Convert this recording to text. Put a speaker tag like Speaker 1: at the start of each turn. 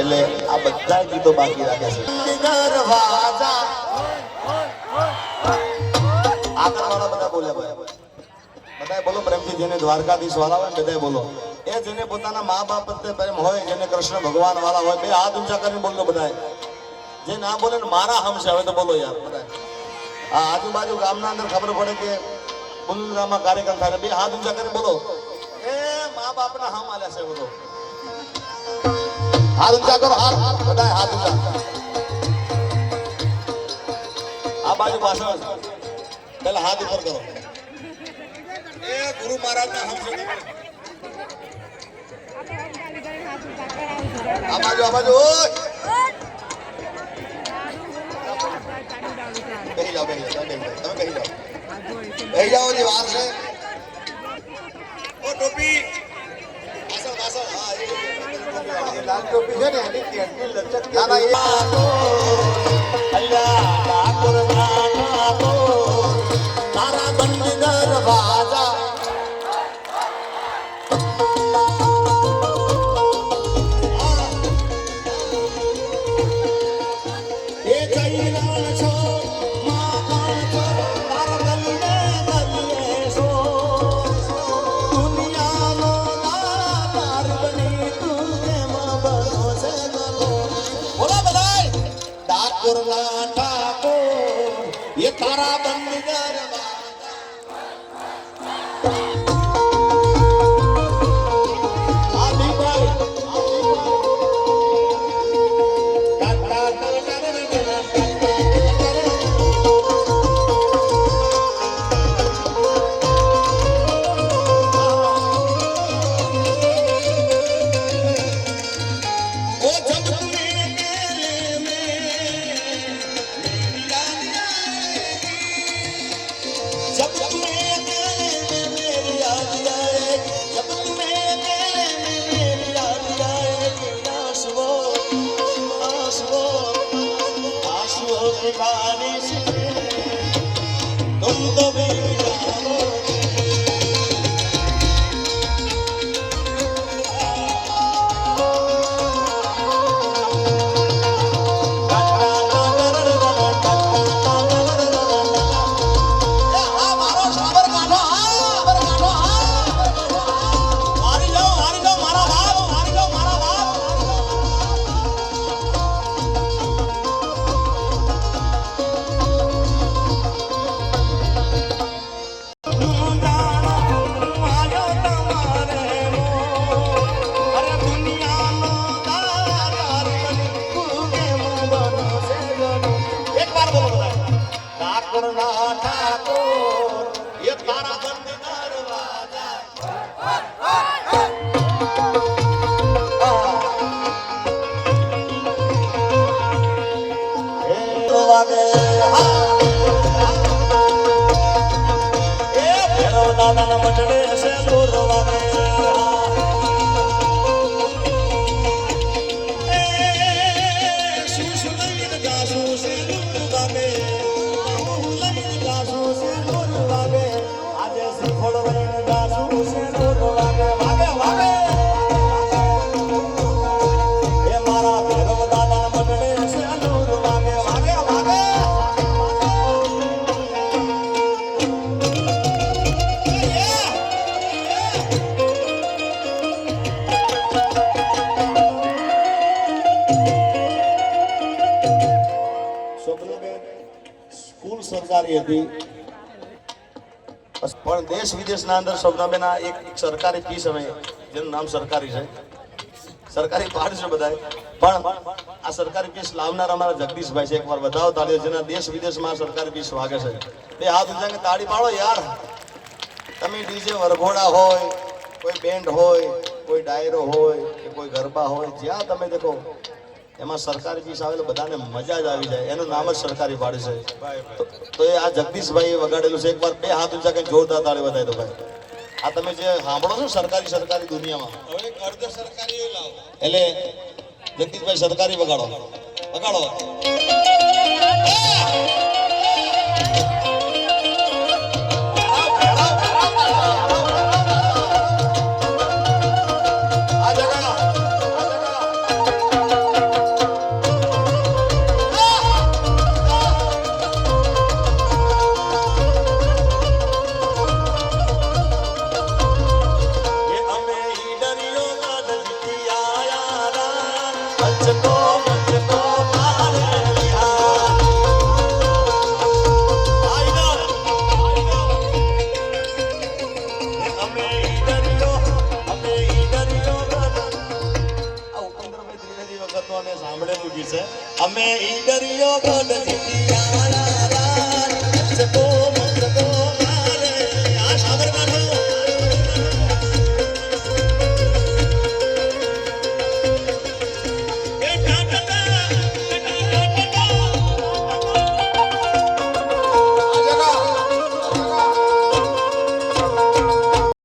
Speaker 1: એટલે આ બધા ગીતો બાકી રાખે છે. બધા બોલ્યા ભાઈ. બોલો પ્રેમથી જેને દ્વારકાધીશ વાળા હોય ને બોલો. એ જેને પોતાના મા બાપ પ્રેમ હોય જેને કૃષ્ણ ભગવાન વાળા હોય બે હાથ ઊંચા કરીને બોલો બધાએ જે ના બોલે ને મારા હમ છે હવે તો બોલો યાર બધાએ આ આજુબાજુ ગામના અંદર ખબર પડે કે બુલરામાં કાર્યક્રમ થાય બે હાથ ઊંચા કરીને બોલો. એ મા બાપના હમ આલ્યા છે બોલો. હાથ ઊંચા કરો, હાથ બધા હાથ ઊંચા. આ બાજુ પાછળ. પેલા હાથ ઉપર કરો. એ ગુરુ મહારાજના હમ છે. આ બાજુ આ બાજુ બેહી જાઓ બેહી જાઓ તમે જાઓ. બેહી જાઓ. જે વાત છે. ઓ ટોપી પાછળ પાછળ હા એ લાલ ટોપી છે ને એની લચક ના ના એ એ बारिश में तुम तो भीग जाओगे મંડળે છે દૂર સરકારી હતી. પણ દેશ વિદેશના અંદર આ એક સરકારી ફી અમે જેનું નામ સરકારી છે. સરકારી પાઠ છે બધા પણ આ સરકારી ફીસ લાવનાર અમારા જગદીશભાઈ છે, એકવાર બતાવો તાળીઓ જેના દેશ વિદેશમાં સરકારી ફીસ વાગે છે. બે હાથ ઊંચા તાળી પાડો યાર. તમે ડીજે વરઘોડા હોય, કોઈ બેન્ડ હોય, કોઈ ડાયરો હોય, કે કોઈ ગરબા હોય, જ્યાં તમે દેખો એમાં સરકારી પીસ આવે બધાને મજા જ આવી જાય. એનું નામ જ સરકારી પાડે છે. તો- તો એ આ જગદીશભાઈએ વગાડેલું છે. એકવાર બે હાથ ઊંચા કઈ જોરદાર તાળી બતાવી દો ભાઈ. આ તમે જે સાંભળો છો સરકારી સરકારી દુનિયામાં.
Speaker 2: હવે અર્ધ સરકારી
Speaker 1: એટલે જગદીશભાઈ સરકારી વગાડો. વગાડો. અમે અમે ઈડરિયો ગઢ જીત્યા